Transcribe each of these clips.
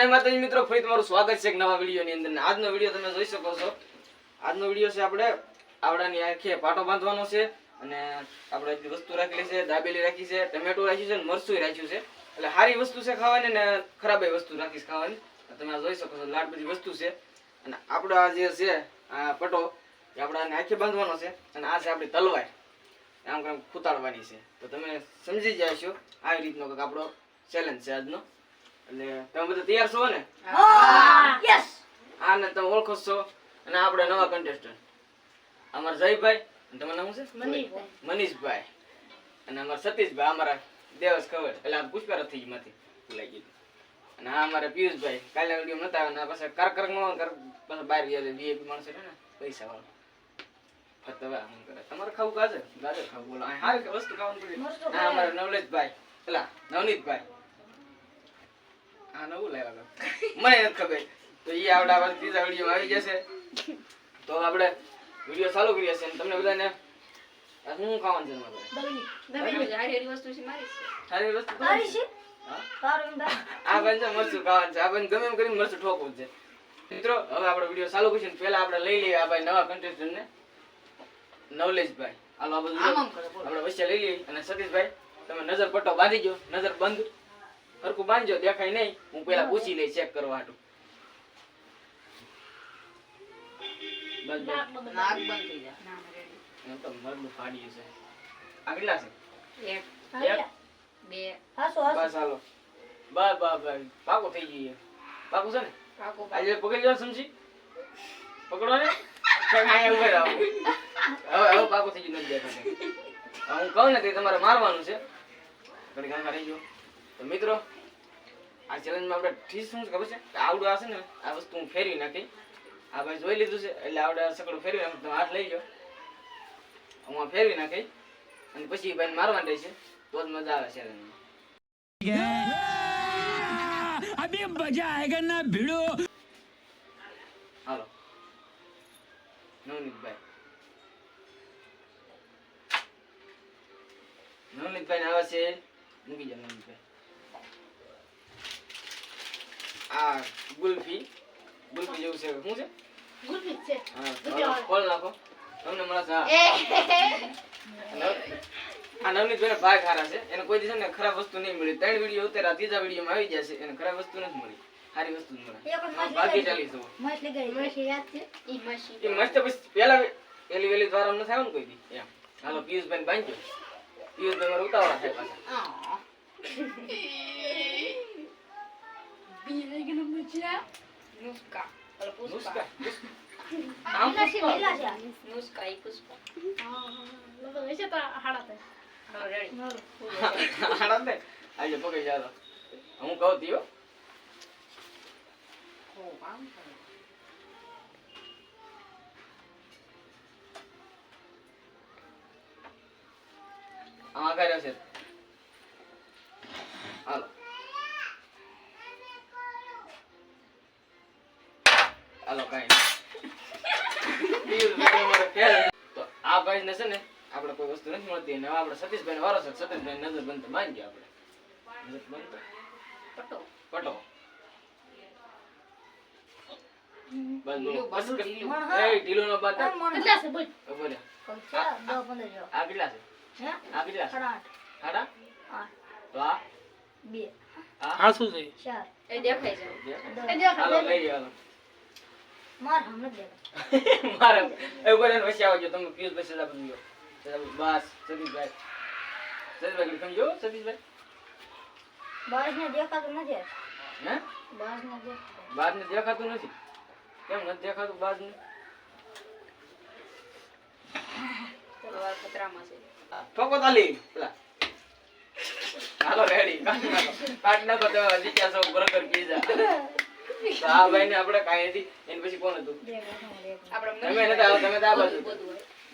જય માતાજી મિત્રો ફરી તમારું સ્વાગત છે એક નવા વિડીયોની અંદર. આજનો વીડિયો તમે જોઈ શકો છો. આજનો વીડિયો છે આપણે આવડાની આંખે પાટો બાંધવાનો છે અને આપણે વસ્તુ રાખેલી છે, દાબેલી રાખી છે, ટમેટું રાખ્યું છે અને મરચું રાખ્યું છે. એટલે સારી વસ્તુ છે ખાવાની ને ખરાબ વસ્તુ રાખીશ ખાવાની. તમે જોઈ શકો છો, લાડ બધી વસ્તુ છે. અને આપણો આ જે છે, આ પટો એ આપણે આને આંખે બાંધવાનો છે અને આ છે આપણી તલવાર. આમ કામ ખૂતાડવાની છે. તો તમે સમજી જાય છો આવી રીતનો કંઈક આપણો ચેલેન્જ છે આજનો. એટલે તમે બધા તૈયાર છો ને? યસ આને તમે ઓળખો છો. અને આપણે નવા કન્ટેસ્ટન્ટ અમારા જયભાઈ અને તમારું નામ શું છે? મનીષભાઈ. મનીષભાઈ. અને અમારા સતીશભાઈ અમારા દેવસ ખબર એટલે આ થઈ માંથી ભૂલાઈ ગયું. અને આ અમારા પિયુષભાઈ. કાલે વીડિયો નતા અને પાછા કાર્યક્રમમાં કર પાછા બહાર ગયા છે. VIP માણસો છે ને પૈસા વાળો. ફતવા આમ કરે. તમારે ખાવું ગાજર ગાજર ખાવું બોલો. હારી વસ્તુ ખાવાનું પડે. અમારા નવલેશભાઈ પેલા નવનીતભાઈ. આ નવું લાવ્યા હતા. મને નથી ખબર. તો એ આપણે આપણે ત્રીજા વીડિયો આવી જશે. તો આપણે વીડિયો ચાલુ કરીએ છીએ તમને બધાને આ શું ખાવાનું છે તમારે? દબી સારી વસ્તુ તારી છે. હા? તારું બા. આ બંને મરચું ખાવાનું છે. આ બંને ગમે એમ કરીને મરચું ઠોકવું છે. મિત્રો હવે આપણે વીડિયો ચાલુ કરીશું ને પહેલા આપણે લઈ લઈએ આ ભાઈ નવા contestant ને. નવલેશભાઈ. હાલો આ બધું આપણે વચ્ચે લઈ લઈએ અને સતીશભાઈ તમે નજર પટ્ટો બાંધી ગયો નજર બંધ. હરખું બાંધજો દેખાય નહીં. હું પેલા પૂછી લઈ ચેક કરવા હાટું. બસ બસ. એમ તો મરડું ફાડ્યું છે. આ કેટલા છે? એક. હાસો હાસો. બસ હાલો. બસ બસ બસ. પાકો થઈ જઈએ પાકો છે ને? આજે પકડી જાઓ સમજી? પકડો ને? રહો. હવે હવે પાકો થઈ ગયો નથી દેખાતું. હું કહું ને તે તમારે મારવાનું છે. ઘડી ગાંઠા રહી ગયો તો મિત્રો આ ચેલેન્જમાં આપણે ઠીસ શું ખબર છે? આવડું આવશે ને આ વસ્તુ હું ફેરવી નાખી. આ ભાઈ જોઈ લીધું છે એટલે આવડે સકડું ફેરવી તમે હાથ લઈ ગયો હું ફેરવી નાખી અને પછી ભાઈ મારવાની રહેશે તો જ મજા આવે ચેલેન્જમાં અભી મજા આયેગા હાલો. નવનીતભાઈ નવનીતભાઈ આવે છે. મૂકી જાય નવનીતભાઈ આ ગુલ્ફી. ગુલ્ફી જેવું છે. શું છે? ગુલફી હા. ખોલ નાખો. તમને મળે છે હા. આ નવનીતભાઈ ભાગ હારા છે. એને કોઈ દિવસ ને ખરાબ વસ્તુ નહીં મળી. ત્રણ વીડિયો ઉતાર્યા ત્રીજા વિડીયોમાં આવી જશે એને ખરાબ વસ્તુ નથી મળી. સારી વસ્તુ મળે. એક જ મસ્ત બાકી ચાલી જવું મસ્ત લગાડી મસ્ત યાદ છે? ઈ મસ્ત. એ મસ્ત પછી પેલા પેલી વેલી દ્વારા નથી આવ્યું ને કોઈ દી. એમ. હાલો પિયુષભાઈ બાંધ્યો પિયુષભાઈ મારે ઉતાવળા થાય પાછા. નુસ્ખા આમ લીલા છે લીલા છે આનંદ થાય આજે પકડી ચાલો હું કહું તીયો આમાં કર્યો છે હાલો હાલો કાંઈ. તો આ ભાઈ ને છે ને આપણે કોઈ વસ્તુ નથી મળતી. અને આપણે સતીશભાઈ વારો છે. સતીશભાઈ નજર બંધ બાંધી આપણે. નજર બંધ પટો. નો. મન આ આ શું છે? દેખાય છે બે. એ દેખાય હાલો લઈ લો, હાલો માર હમણાં જ મારે એ ઊભો રહીને આવજો તમે બસ સતીશભાઈ. સતીશભાઈ ઘડી સમજો સતીશભાઈ. બારીશને દેખાતું નથી હે? દેખાતું. બાજ ને દેખાતું નથી? કેમ નથી દેખાતું બાજ ને તલવાર ખતરામાં છે. ઠોકો તાલી. પેલા. હાલો રેડી કાઢ નાખો. તો જીત્યા સૌ બરોબર તો આ ભાઈ ને આપણે કાંઈ નથી. એને પછી કોણ હતું. તમે નતા તમે તો આ બાજુ.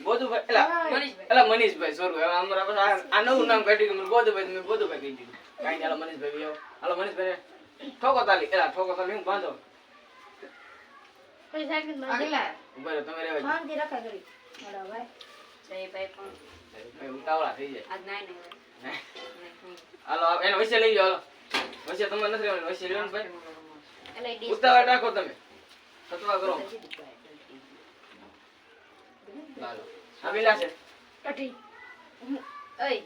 બોધુભાઈ. એલા મનીષભાઈ. એલા મનીષભાઈ સોરું હવે પાસે આ- નવું નામ કાઢી દીધું તમે મેં બોધુભાઈ કહી દીધું. કાંઈ નહીં હાલો મનીષભાઈ આવો હાલો મનીષભાઈ ઠોકો તાલી એલા ઠોકો તાલી હું બાંધો? પછી સાઈડમાં બાંધી. ઊભા તમે રહેવા શાંતિ ભાઈ. પણ. ભાઈ ઉતાવળા થઈ જાય. આજ નાઈ નહીં હાલો એને વચ્ચે લઈ જાઓ હાલો. વચ્ચે તમારે નથી રહેવાનું વચ્ચે લેવાનું ભાઈ. ઉતાવળ રાખો તમે. સતવા કરો. આ પેલા છે. કઠી ઓય.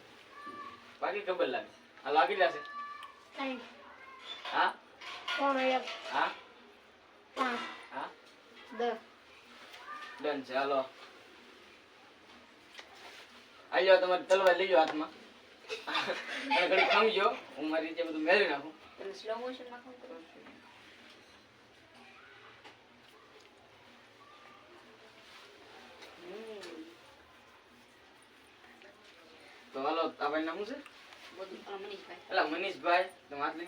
બાકી ખબર લાગે. આ લાગેલા છે. હા? એક હા? પાંચ. હા? દસ. ડન છે. હાલો. આવી જાઓ તમારી તલવાર લઈ જાઓ હાથમાં. અને ઘડી ખમજો હું મારી રીતે બધું મેળવી નાખું. સ્લો મોશન કામ કરો હમ. તો હાલો આ ભાઈ નામ છે? એલા મનીષભાઈ. તમે હાથ લઈ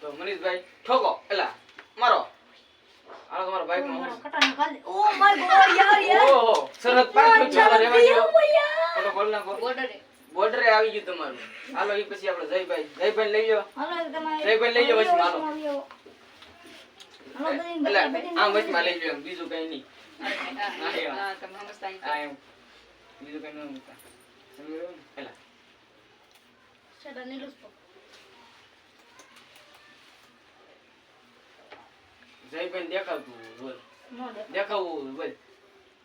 તો મનીષભાઈ ઠોકો એલા મારો. હાલો તમારા બાઈક મારા યાર, યાર. ઓહો બોલ બોર્ડરે. બોર્ડરે આવી ગયું તમારું. હાલો એ પછી આપણે જયભાઈ જયભાઈ લઈ હાલો, તમારે- જયભાઈ લઈ. હાલો, બધી- એલા આમ વચમાં લઈ એમ, બીજું કઈ નહીં. બીજું કઈ ન મૂકતા. એલા સેટા નીલું જ જયભાઈ દેખાતું બોલ નો દેખાય. દેખાવું બોલ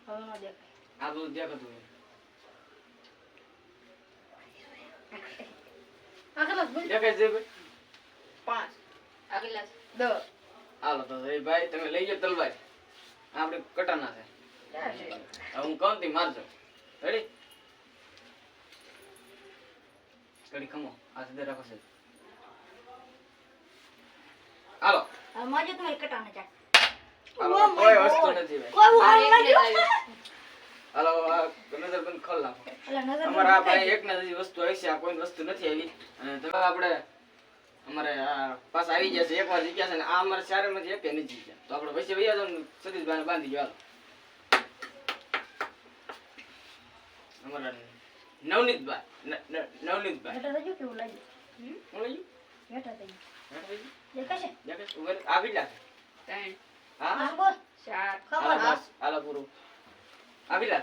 હવે નો દેખાય. આ બધું દેખાતું. દેખાય જયભાઈ પાંચ આગલા. દસ. હાલો તો જયભાઈ તમે લઈ જાઓ તલવાર આ આપણે કટાના છે હું કહું તી મારજો રેડી ઘડી ખમો આ સીધે રાખો છે હાલો મારજો તમારી કટાને my કોઈ. વસ્તુ નથી. હાલો નજર બંધ ખોલ નાખો અમારા ભાઈ એક ના વસ્તુ આવી છે આ કોઈ વસ્તુ નથી આવી અને તો આપણે અમારે આ પાછા આવી ગયા છે એક વાર જીત્યા છે ને આ અમારે ચારે માંથી એક નથી જીત્યા તો આપણે પછી વૈયા જાવ સતીશભાઈ બાંધી ગયો હાલો અમારા નવનીતભાઈ નવનીતભાઈ હેઠળ રહેજો કેવું લાગ્યું? હું લઈ હેઠળ રહેજો. ગયું દેખાશે? દેખાય? ઊભા રહો. આ કેટલા છે ત્રણ. હા? હા, બોલ. ચાર. ખબર. બસ હાલો પૂરું. આ કેટલા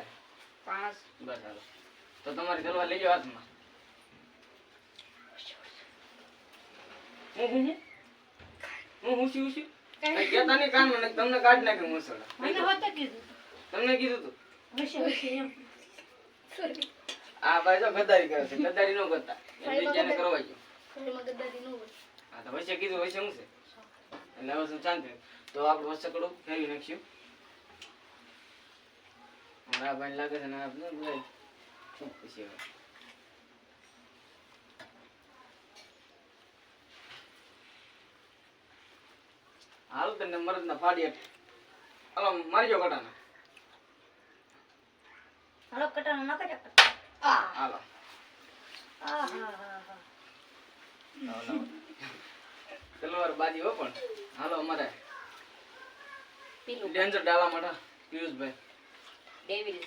પાંચ. બસ હાલો. તો તમારી તલવાર લઈ જાઓ હાથમાં. હું હું? હું? હું હું છું છું કઈ કહેતા નહીં કાન મને તમને કાઢ નાખ્યું મુસળા મને હોતે કીધું. તમને કીધું તું. હશે, હશે એમ. આ ભાઈ તો ગદ્દારી કરે છે ગદ્દારી ન કરતા. બીજાને કરવા જો શરીરમાં ગદ્દારી ન હોય. હા તો વચ્ચે કીધું વચ્ચે શું છે? એટલે હવે શું શાંતિ? તો આપણે વચ્ચે કડું ફેરવી નાખ્યું મારા ભાઈ લાગે છે ને આપણે શું પછી હવે? હાલ તને મરદ ના ફાડી હાલો મારી જો કટાના. હાલો, કટાને નાખો છો. હાલો. હા, હા, હા. લાવો, લાવો. તલવાર બાજી હો પણ. હાલો અમારે. ડેન્જર ડાલા માઠા પિયુષભાઈ. ડેવિલ.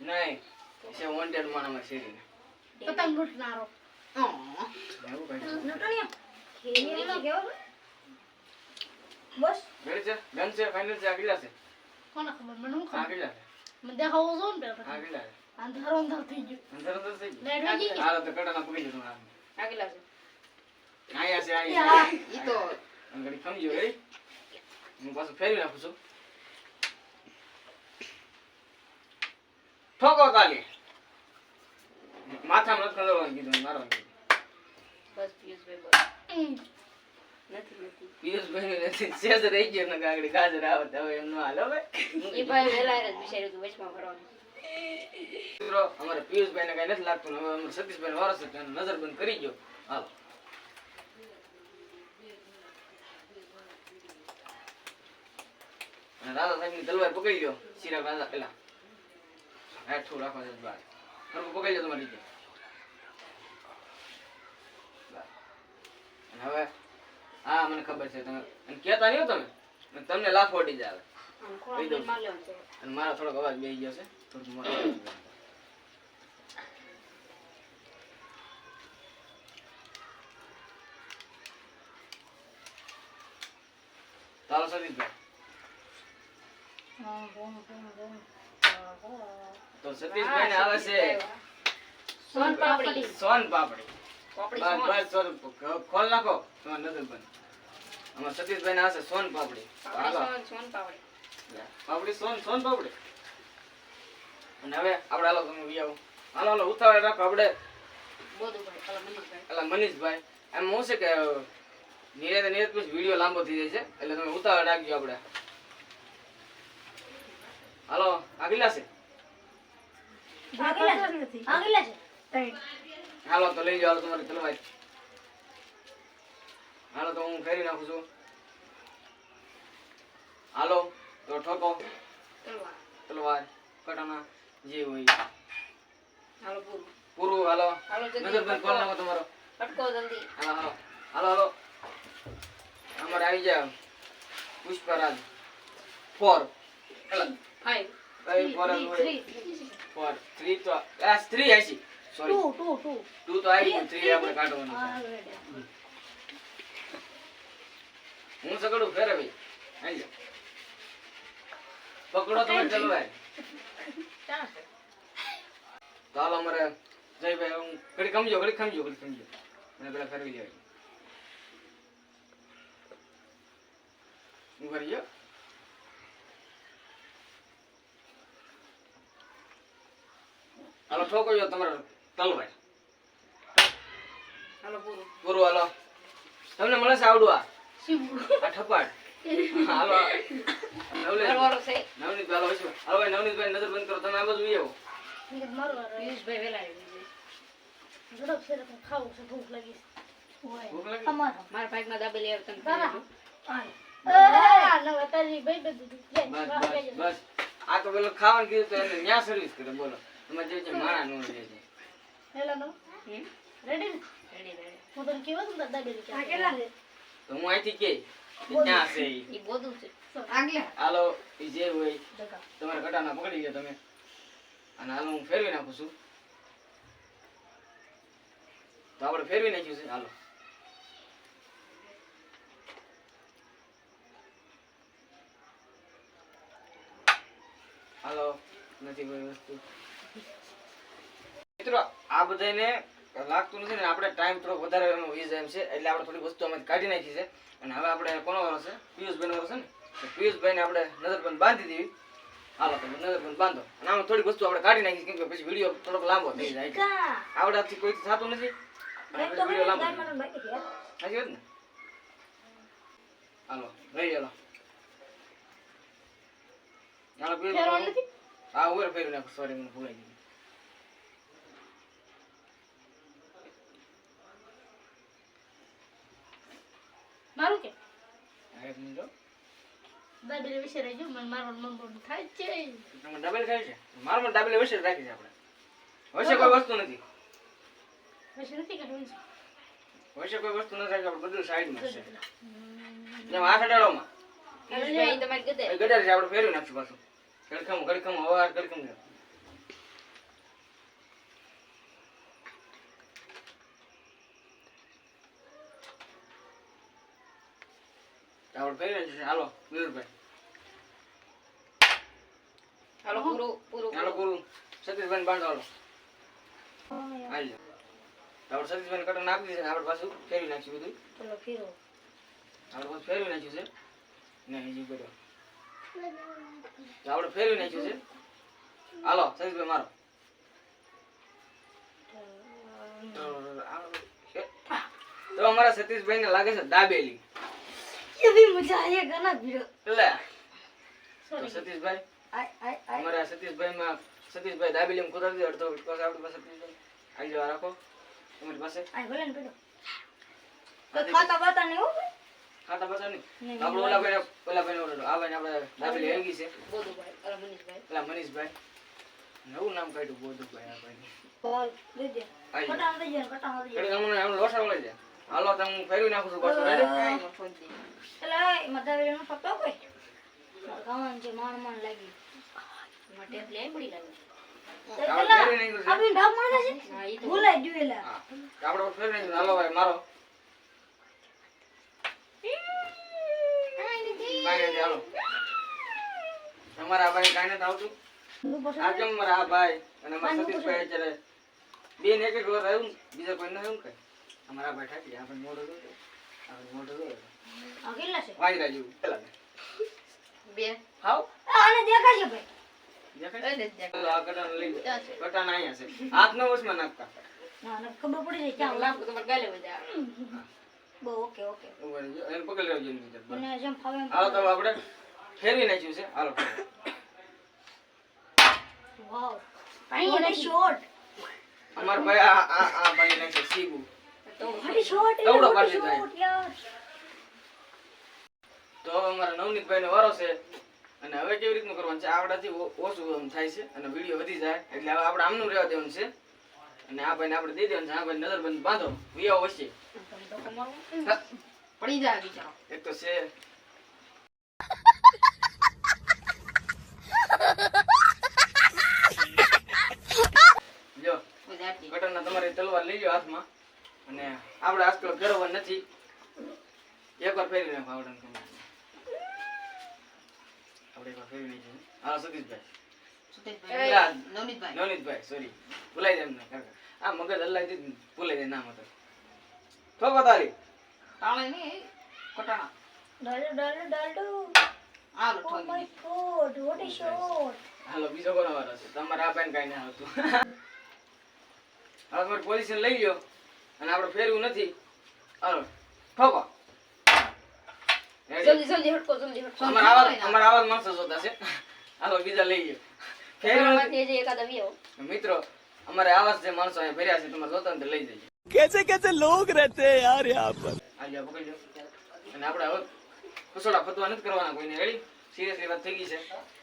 નહીં છે વોન્ટેડ માણામાં શેરી પતંગ લૂંટનારો. બસ. રેડી છે છે ફાઇનલ છે આ છે? કોને ખબર? મને ખબર? છે? દેખાવો છો ને પેલા અંધારો અંધારો થઈ ગયો અંદર અંદર થઈ ગયું લાઈટ વહી ગઈ હાલો તો કટાના પકડી જતો આમ આગલા છે આયા છે. આયા ઈ તો ઘડી સમજો રેડી હું પાછું ફેરવી નાખું છું ઠોકો તાલી માથામાં નથી ખંડોળવાનું કીધું મારવાનું કીધું બસ પિયુષભાઈ નથી પિયુષભાઈ નથી. શેષ રહી ગયો ને ગાગડી ગાજર આવે હવે એમ ન હાલે હવે એ ભાઈ વહેલા જ વિચાર્યું હતું વચમાં ભરવાનું. મિત્રો અમારે પિયુષભાઈ ને કઈ નથી લાગતું હવે અમારે સતીશભાઈ વારસ નજર બંધ કરી ગયો હાલો. અને સાહેબની તલવાર પકડી લો શિરા રાધા પેલા હેઠું રાખો છે બાર. પકડી લો તમારી રીતે. હવે હા મને ખબર છે. તમે અને કહેતા નહીં તમે? અને તમને લાફ જાય. લેવાનું છે. અને મારો થોડોક અવાજ બે ગયો છે. થોડુંક મોટો. ચાલો સતીશભાઈ. તો ને આવે છે. સોન પાપડી. સોન પાપડી. પાપડી બસ બસ સોન. ખોલ નાખો. તમારે નજર બંધ. આમાં સતીશભાઈ ના હશે સોન પાપડી. સોન, સોન પાપડી. પાપડી સોન સોન પાપડી. અને હવે આપણે હાલો તમે વી આવો. હાલો હાલો ઉતાવળ રાખો આપણે. મનીષભાઈ. એટલે મનીષભાઈ. એમ હું છે કે નિરેત નિરેત પછી વીડિયો લાંબો થઈ જાય છે. એટલે તમે ઉતાવળ રાખજો આપણે. હાલો આગલા છે? આગલા. હાલો તો લઈ જાઓ તમારી તલવાર. હાલો તો હું ફેરી નાખું છું. હાલો તો ઠોકો. તલવાર. કટાના જે હોય. હાલો પૂરું. પૂરું હાલો. નજરભાઈ ખોલ નાખો તમારો. પટકો જલ્દી. હાલો હાલો. હાલો હાલો. અમારે આવી જાય પુષ્પરાજ. ફોર. કઈ ફોર ફોર થ્રી તો આ three I see sorry two two two તો આવી થ્રી આપણે કાઢવાનું હું સગડું ફેરવી આવી જાઓ. પકડો તમે તો હાલો અમારે જયભાઈ હું ઘડી ખમજો ઘડી ખમજો ઘડી ખમજો મને પેલા ફેરવી જાય હું ફરી ગયો? હાલો ઠોકો જો તમારો. તલવાર હાલો પૂરું. પૂરું હાલો. તમને મળે છે આવડું આ? શિવું આ ઠપાડ હાલો નવનીત ઘરવાળો છે. નવનીત હાલો વૈશ્વ હાલો ભાઈ નવનીતભાઈ નજર બંધ કરો તમે આ બાજુ આવો મારો વારો. પિયુષભાઈ વહેલા આવી જાય. ઝડપ છે એટલે ખાવું છે ભૂખ લાગી છે ભૂખ લાગી? અમારો મારા ભાગમાં દાબેલી આવે તમે તારા? ખાઈ હાલ. આ નવા તારી ભાઈ બધું બસ બસ લઈ જાઓ. બસ આ તો પેલું ખાવાનું કીધું તો એને ન્યા સર્વિસ કરે બોલો એમાં જે છે માણા નો જે છે હેલો? Ready ready, ready. હું તને કહેવા છું ને દાદાબેલી ક્યાં તો હું અહીંથી કે કે ક્યાં છે ઈ? ઈ બોધું છે. હાલો ઈ જે હોય તમારા કટાના પકડી લો તમે. અને હાલો હું ફેરવી નાખું છું. તો આપણે ફેરવી નાખ્યું છે હાલો. હાલો નથી કોઈ વસ્તુ. મિત્રો આ બધાને લાગતું નથી ને આપણે ટાઈમ થોડો વધારે વીસ એમ છે એટલે આપણે થોડી વસ્તુ અમે કાઢી નાખી છે. અને હવે આપણે કોનો વારો છે? પિયુષભાઈ વારો છે ને? પિયુષભાઈને આપણે નજરબંધ બાંધી દેવી હાલો તમે નજરબંધ બાંધો. અને આમાં થોડી વસ્તુ આપણે કાઢી નાખી કેમ કે પછી વીડિયો થોડોક લાંબો થઈ જાય. આવડાથી કોઈ થતું નથી. વીડિયો લાંબો સાચી વાત ને? હાલો રહી હાલો. હાલો હા હું ફેરવી નાખું. સોરી મને ભૂલાઈ ગયું. મારું કે. દાદાબેલી વિશે રહેજો મને મારો નંબર થાય છે. તમે ડબલ ખાય છે? મારો માં ડબલ વિશે રાખી છે આપણે. હશે કોઈ વસ્તુ નથી. હશે નથી કે હશે કોઈ વસ્તુ નથી રાખી આપણે બધું સાઈડમાં છે. જેમ આ અડાડોમાં. પિયુષભાઈ ઈ તમારી ગદે. એ ગટર છે આપણે ફેરવી નાખશું પાછું. ગડખમ ગડખમ હવા ગડખમ છે આપણે છે હાલો વીરભાઈ હાલો પૂરું, પૂરું, હાલો પૂરું. સતીશભાઈ બાંધો હાલો હાલ આપણે સતીશભાઈ કટર નાખી દીધું આપણે પાછું ફેરવી નાખ્યું બધું ચલો ફેરો આપણે પાછું ફેરવી નાખ્યું છે ને હજી તો આપણે ફેરવી નાખ્યું છે હાલો સતીશભાઈ મારો તો અમારા સતીશભાઈ ને લાગે છે દાબેલી એવી મજા આવી ઘણા ભીડો એટલે તો સોરી સતીશભાઈ આય આય આય અમારા સતીશભાઈ માં સતીશભાઈ દાબેલી માં કુતરતી અડધો પાસે આપણી પાસે સતીશભાઈ. આવી જવા રાખો. તમારી પાસે? આય ભલે ને ભીડો હાથી ખાતા બાતા નહીં હો ખાતા પાછા નહીં? આપણે ઓલા ભાઈ ઓલા ભાઈ ઓલો આ ભાઈ આપણે આવી ગઈ છે. બોધુભાઈ, હાલો મનીષભાઈ. પેલા મનીષભાઈ. નવું નામ કાઢ્યું બોધુભાઈ આ ભાઈ બોલ દે દે. આવી કટા દે દે કટા દે. ઘડીક અમને એમ લોસા વળે છે હાલો તો હું ફેરવી નાખું છું પાછું ready? કાંઈ ન ફોન દે. એટલે મધાવેલી નો ફટો કોઈ ગાવાનું છે માણ માણ લાગી એમાં ટેપ લે પડી લાગે. આપણે ડાબ મળે છે. ભૂલાઈ ગયું એલા. આપણે ફેરવી નાખ્યું. હાલો ભાઈ મારો. તમારા ભાઈ કાંઈ નથી આવતું. આ કેમ અમારા આ ભાઈ અને અમારા સતીશભાઈ બેન એક એક વાર આવ્યું બીજા કોઈ ન આવ્યું કઈ? અમારા બેઠા ઠાકી આપણે મોઢું જોયું આપણે મોઢું જોયું આ કેટલા છે? વાયરા જેવું છે? બે. હાવ? આને દેખાય છે ભાઈ. દેખાય એ નથી આ કટાને લઈ જાઓ ક્યાં છે? કટાના અહીંયા છે. હાથનો વશમાં નાખતા. ના આને ખબર પડી જાય ક્યાં લાંબુ તમારે ગાલે બધા બહુ ઓકે ઓકે. એને પકડી લેજો એની મને જેમ ફાવે હાલો તો આપણે ફેરવી નાખ્યું છે. હાલો. વાવ. ભાઈ શોર્ટ અમારા ભાઈ આ ભાઈ નાખે તો ભાઈ હવે અમારા નવનીતભાઈ નો વારો છે. અને હવે કેવી રીતનું કરવાનું છે? આવડાથી ઓછું થાય છે અને વીડિયો વધી જાય. એટલે હવે આપણે આમનું રહેવા દેવાનું છે. અને આ ભાઈને આપણે દઈ દેવાનું છે. આ ભાઈ નજરબંધ બાંધો વિયા વચ્ચે. પડી જાય બિચારો. એક તો છે. જો કટરના તમારી તલવાર લઈ લો હાથમાં. અને આપણે આજકાલ ફેરવવા નથી. એકવાર ફેરી નાખો આવડે. આપણે એકવાર ફેરવી નાખીએ. હા સતીશભાઈ નવનીતભાઈ. સોરી ભૂલાઈ જાય એમને કાકા. આ મગજ ને ભૂલાઈ જાય નામ હતું. ઠોકો તારી તાણે નહીં, કટાણા. ડાલો ડાલો ડાલો હાલો, ઓ ઠોકી માય દે. ગોડ વોટ ઇઝ શોર્ટ હાલો બીજો કોનો વારો છે? તમારે આ બેન કાંઈ ના આવતું. હવે તમારી પોઝિશન લઈ લ્યો. અને આપણે ફેરવું નથી. હાલો ઠોકો. જલ્દી જલ્દી હટકો જલ્દી હટકો. અમાર આવાજ અમાર આવાજ માણસો જોતા છે. હાલો બીજા લઈ ગયો. ફેરવું મિત્રો અમારે આવાજ જે માણસો અહીંયા ફેર્યા છે તમારે જોતા ને લઈ જઈએ કેસે કેસે લોગ રહેતે યાર યહાં પર? આજો પકડજો અને આપણે હવે કસોડા ફતવા નથી કરવાના કોઈને. રેડી સિરિયસલી વાત થઈ ગઈ છે.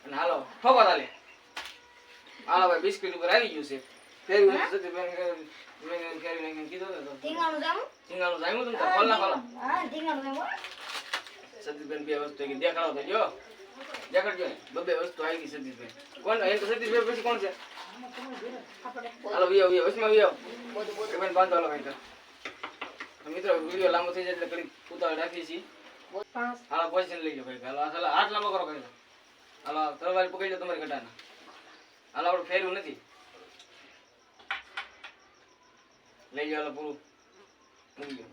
અને હાલો ઠોકો તાલે. હાલો ભાઈ બિસ્કિટ ઉપર આવી ગયું છે. નથી થતી, મેં કીધું- મેં ફેરવી નાખીને કીધું ને તો ઢીંગાણું જામું સિંગાનું જામ્યું હતું ને તો ખોલ ના ખોલો હા ઢીંગાણું જામું સતીશભાઈ બે વસ્તુ ગઈ. દેખાડો તો જો દેખાડજો ને બબે વસ્તુ આવી ગઈ સતીશભાઈ કોણ એ તો સતીશભાઈ પછી કોણ છે હાલો વિયો વિયો વસમાં વિયો બેન બાંધો હાલો કંઈક તો મિત્રો વીડિયો લાંબો થઈ જાય એટલે ઘડીક ઉતાવળ રાખીએ છીએ હાલો પોઝિશન લઈ ગયો ભાઈ હાલો હાથ લાંબો કરો કંઈક હાલો તરવારી પકડી લો તમારી ઘટાના હાલો આપણે ફેરવું નથી લઈ જાવ પૂરું. મૂકી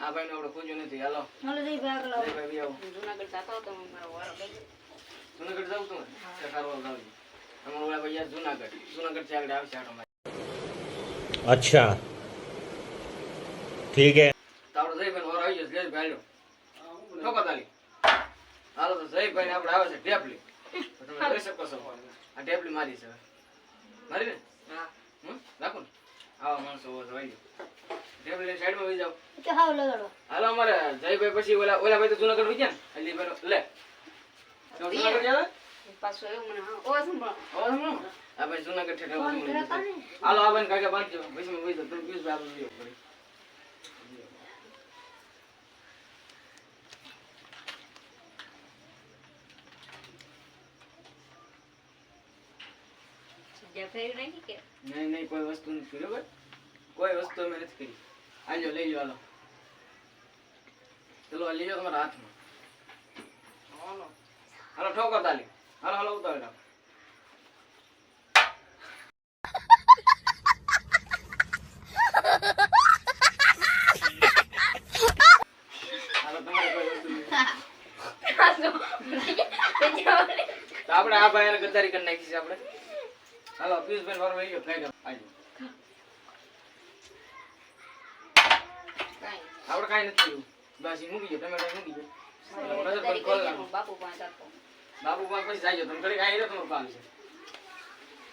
આ ભાઈ આપણે ખોજ્યું નથી. હાલો. જુનાગઢ જતો જાવ તમે આગળ અચ્છા. ઠીક હે. તારો જય ભાઈ વારો આવી જશે ભાઈ ઠોકો તાલી હાલો તો જય ભાઈ આપડે આવે છે ટેપલી તમે કરી શકો છો. આ ટેપલી મારી છે. મારી ને? હા. રાખો ને. આવા માણસો હોય તો આવી ટેપલી સાઈડમાં વહી જાઓ તો હાવ લગાડો હાલો અમારે જયભાઈ પછી ઓલા ઓલા ભાઈ તો જુનાગઢ વહી ગયા ને એટલે ભાઈ લે તો જુનાગઢ ગયા પાછું આવ્યું મને હા ઓ સંભળાવો. અવાજ હમણાં? આ ભાઈ જુનાગઢ ઠેઠ ફોન આવું કરે જમણી કાને? જશે. હાલો આ ભાઈને કાકા બાંધજો પછી મેં વહી જાઉં. તમે પીયુષભાઈ આપણે વીડિયો કરી. જગ્યા ફેરવી નાખી કે નહીં નહીં કોઈ વસ્તુ નથી બરોબર કોઈ વસ્તુ અમે નથી કરી. આજો લઈ હાલો. ચલો આ લઈ લો તમારા હાથમાં. હાલો. હાલો ઠોકો તાલી. હાલો હાલો ઉતાવળ હાલો કોઈ વસ્તુ નથી. તો આપણે આ ભાઈને ગદ્દારી કરી નાખી છે આપણે. હાલો પિયુષભાઈ વારો લઈ ગયો ખાઈ ગયો આજો કાંઈ. આપણે કાંઈ નથી થયું બસ ઈ મૂકી ગયો ટમેટા મૂકી ગયો નજર તારી બંધ ખોલ કઈ નાખો. બાપુ પાસે આપો. બાબુ પાસે પછી જાજો તમે ઘડીક અહીં રહ્યો તમારું કામ છે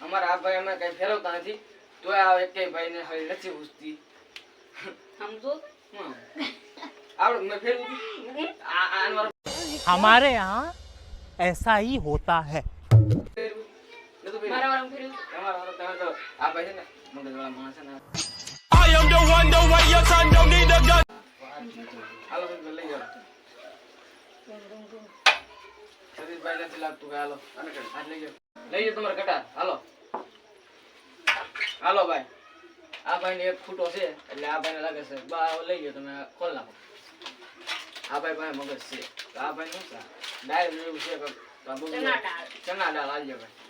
અમારા આ ભાઈ અમે કઈ ફેરવતા નથી તોય આ એકેય ભાઈને હવે નથી પૂછતી સમજો હમ. આપણે મેં ફેરવું હતું. આ આ આનો વારો हमारे यहाँ ऐसा ही होता है ફેરવું. નતું ફેરવું. મારા વાળા ફેરવ્યું તમારો વારો તમે તો આ ભાઈ છે ને મગજવાળા માણસ ને I am the one, the way your son don't need a gun. હાલો ભાઈ લઈ જાઓ. સતીશભાઈ નથી લાગતું કે હાલો હાથ લઈ જાઓ. લઈ જાઓ તમારે કટાર હાલો. હાલો ભાઈ. આ ભાઈને એક ફૂટો છે એટલે આ ભાઈને લાગે છે. બા લઈ જાઓ તમે ખોલ નાખો. આ ભાઈ ભાઈ મગજ છે. આ ભાઈ શું છે ડાયરેક્ટ એવું છે આ ચણા દાળ. હાલજો ભાઈ.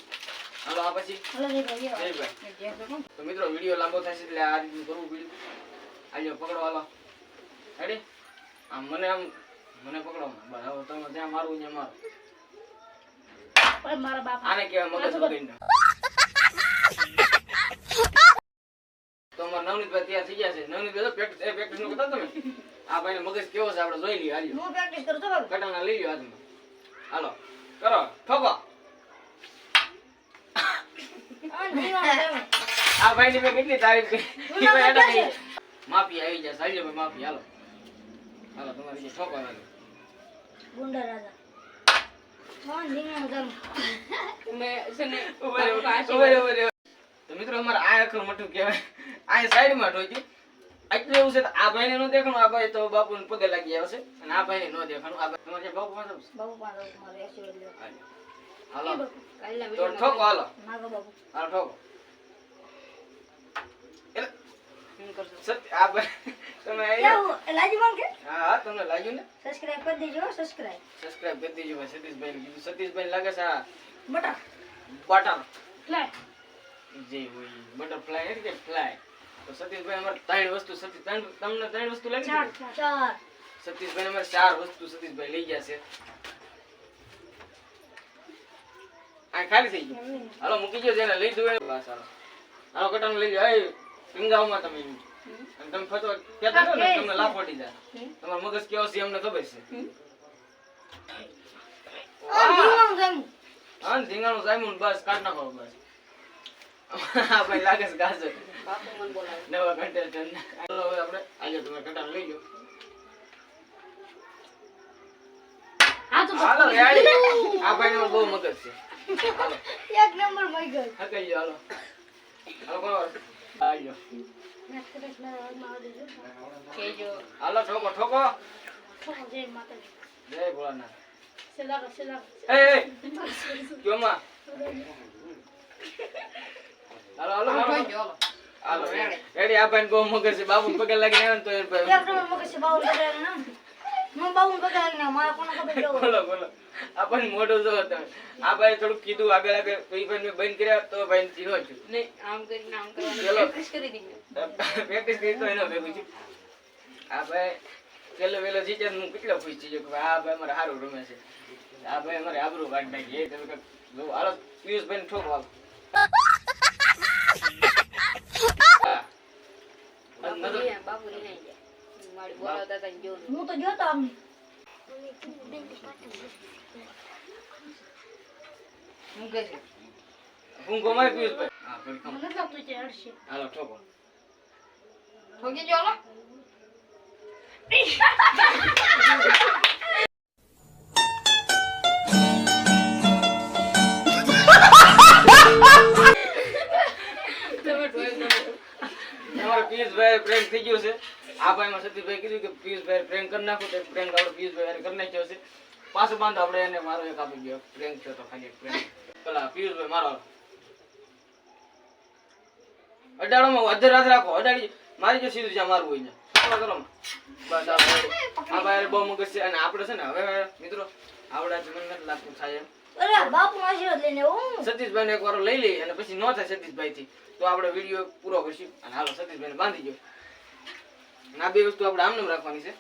હાલો આ પછી? ભાઈ ભાઈ. તો મિત્રો વીડિયો લાંબો થશે એટલે આ રીતનું કરવું પડ્યું. આલ્યો પકડો હાલો. રેડી આમ મને આમ મને પકડો. બરાબર તમે ત્યાં મારું. પણ મારા આને મગજ વગરનો. તો અમારા નવનીતભાઈ તૈયાર થઈ ગયા છે. નવનીતભાઈ એ practice નું કરતા તમે. આ ભાઈને મગજ કેવો છે? આપણે જોઈ લઈએ હાલ્યો પ્રેક્ટિસ લઈ લ્યો હાથમાં. હાલો કરો ઠોકો. આ. આ ભાઈની મેં કેટલી તારીફ કરી. ભાઈ ના માફી આવી જાય. સાહેબ ભાઈ માફી. હાલો. હાલો તમારી જે ઠોકો હાલો. ગુંડા રાજા. ને બાપુ. તો મિત્રો અમારે આ અખર મોટું કહેવાય. આ સાઈડમાં ઠોક્યું એટલે એવું છે તો આ ભાઈને ન દેખાણું આ ભાઈ તો બાપુને પગે લાગી આવશે અને આ ભાઈને ન દેખાણું. આ ભાઈ તમારે બાપુ પાસે બાપુ પાસે. હાલો. તો ઠોકો હાલો. હાલો ઠોકો. સતીશભાઈ અમારે ત્રણ વસ્તુ તમને ત્રણ વસ્તુ લાગી ચાર. સતીશભાઈ અમારે ચાર વસ્તુ સતીશભાઈ લઈ ગયા છે. આ ખાલી થઈ ગયું. હાલો મૂકી ગયો જેને લઈ દઉં એને. બસ હાલો. હાલો કટાનું લઈ જાઓ એ પિંગાવમાં તમે અને તમે ફતો કહેતા હતો ને તમને લાભ પડી જાય. તમારો મગજ કેવો છે અમને ખબર છે? હા. ધીંગાણું જામ્યું બસ કાઢ નાખો બસ. આ ભાઈ લાગે છે ગાજર. બાપુ મને બોલાવે. હાલો હવે આપણે આજે તમે કટાણ લઈ ગયો હાલો રેડી આ ભાઈને બહુ મગજ છે. એક નંબર મઈ ગયો. હકાઈ જાઓ, હાલો. હાલો માં દેજો કહેજો હાલો ઠોકો ઠોકો. જય માતાજી. જય ભોળાનાથ. સેલા સેલા એ એ. ક્યોમાં હાલો હાલો હાલો. હાલો રેડી. આ ભાઈને બહુ મગજ છે. બાબુ પગે લાગી આવે તો એક નંબર મગજ છે બાવન પકડાય ના. હું બાવન પકડાય ના મારા કોને ખબર બોલો બોલો. આ ભાઈ મોઢું જો તમે આ ભાઈ થોડુંક કીધું આગળ આગળ તો એ ભાઈ મેં બંધ કર્યા તો ભાઈ જીરો છું નહીં આમ કરીને આમ કરવાનું. ચલો. પ્રેક્ટિસ કરી દીધી પ્રેક્ટિસ કરી તો એનો ભેગું છું આ ભાઈ પેલો વેલો જીતે હું કેટલો ખુશ થઈ ગયો કે ભાઈ આ ભાઈ અમારે સારું રમે છે. આ ભાઈ અમારે આબરું કાઢ નાખી. એ તમે જોવો. હાલો પિયુષ ભાઈ હાલો હા. બાપુ નહીં મારી હતા ને હું તો જોતો આમ. હું કહે છે. હા મને હાલો ઠોકો. ઠોકી જો હાલો. દો. પ્રેમ થઈ ગયો છે. આ ભાઈમાં સતીશભાઈ કીધું કે પિયુષભાઈ પ્રેમ કરી નાખો તો પ્રેમ આપણે પિયુષભાઈ કરી નાખ્યો છે પાછો બાંધો આપણે એને મારો એક આપી ગયો પ્રેમ થયો તો ખાલી પ્રેમ. પેલા પિયુષભાઈ મારો અડાડોમાં અધર રાત રાખો. અડાડી મારી જો સીધું જ્યાં મારવું હોય ત્યાં. કરો બસ આ ભાઈ બહુ મગજ છે. અને આપણે છે ને હવે મિત્રો આવડાથી જીવન નથી લાગતું થાય એમ. બાપુ આશીર્વાદ લઈને સતીશભાઈ એક વાર લઈ લઈ અને પછી ન થાય સતીશભાઈ થી તો આપણે વીડિયો પૂરો કરશું. અને હાલો સતીશભાઈ બાંધી ગયો આ બે વસ્તુ આપણે આમને રાખવાની છે.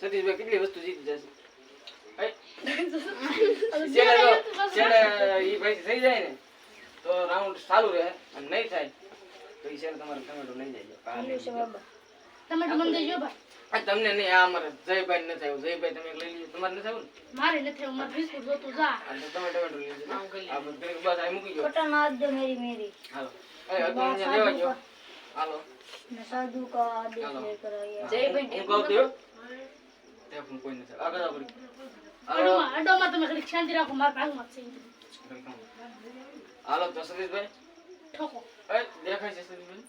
સતીશભાઈ કેટલી વસ્તુ જીતી જશે? હે? છેલ્લે જો છેલ્લે ઈ ભાઈ થઈ જાય ને તો રાઉન્ડ ચાલુ રહે અને નહીં થાય તો ઈ છેલ્લે તમારે ટમેટો લઈ જાય આવ્યું છે બાબા તમે તો મને દેજો ભાઈ. તમને નહીં આ અમારે જયભાઈ નથી આવ્યું. જયભાઈ તમે લઈ લીધું. તમારે નથી આવ્યું મારે નથી હું મારે બિસ્કુટ જોતું જા. આ તમે ટમેટો લઈ લીધું આ બધું બસ આ મૂકી ગયો પટા નાદ દે મેરી મેરી. હાલો. એ હતું લેવા ગયો હાલો. ને સાધુ કા દેખ ચાલો. લે કરાયા. જયભાઈ હું કહું છું? તે પણ કોઈ નથી. આગળ આગળ અડોમાં તમે ઘડી શાંતિ રાખો મારા ભાગમાં છે હાલો તો સતીશભાઈ? ઠોકો. એ દેખાય છે સતીશભાઈ?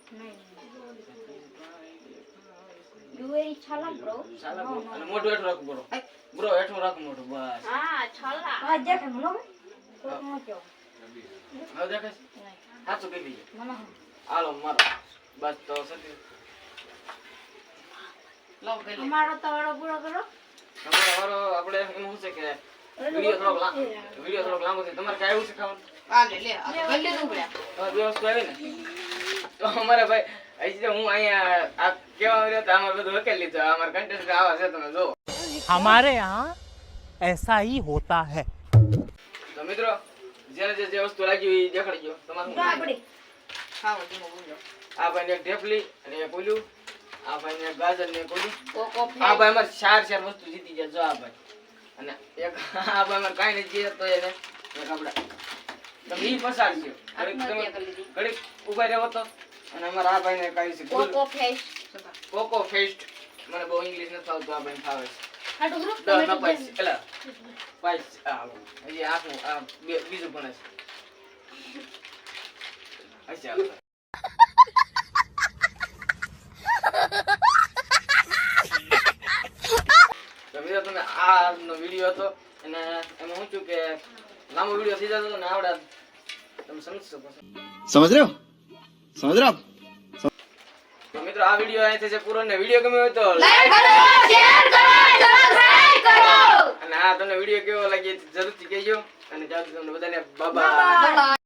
યુએઈ છાલા બ્રો ચાલો bro. અને મોઢું હેઠું રાખવું બરો બ્રો હેઠું રાખવું મોઢું બસ. હા છોલા. આ દેખે મને તો નો કેવો. હવે દેખાય સાચું કહી દઈએ. હાલો મારો. બસ તો સતીશ લાવ કરી લે. અમારો તવાડો પૂરો કરો તમારો વારો આપણે એમ શું છે કે વિડીયો થોડોક લાંબો વિડીયો થોડોક લાંબો છે તમારે કાંઈ આવ્યું છે ખાવાનું આ લે લે આ તો ગલ્લે જ ઉભર્યા. તમારે બે વસ્તુ આવી ને તો અમારે ભાઈ હજી તો હું અહીંયા આ કેવા રહ્યો તો અમારે બધું વકેલ લીધું અમારે કન્ટેન્ટ આવા છે તમે જો हमारे यहाँ ऐसा ही होता है તો મિત્રો જેને જે જે વસ્તુ લાગી હોય એ દેખાડી ગયો તમારે શું આ ભાઈને એક ઢેફલી અને એક ઓલું આ ભાઈને એક ગાજર ને એક ઓલું આ ભાઈ અમારે ચાર ચાર વસ્તુ જીતી ગયા જો આ ભાઈ. અને એક આ ભાઈ અમારે કાંઈ નથી તો એને એક આપડા તમે ઈ પસાર છે ઘડીક આત્મહત્યા તમે કરી લીધી ઘડીક ઊભા રહેવો તો. અને અમારા આ ભાઈને કાંઈ છે કોકો ફેસ કોકો ફેસ્ટ. મને બહુ ઇંગ્લિશ નથી આવતું આ ભાઈ ફાવે છે. બીજું પણ છે મિત્રો આ વીડિયો અહીંથી ને વીડિયો ગમ્યો તો અને આ તમને વીડિયો કેવો લાગ્યો જરૂરથી કહેજો. અને જાવ તમને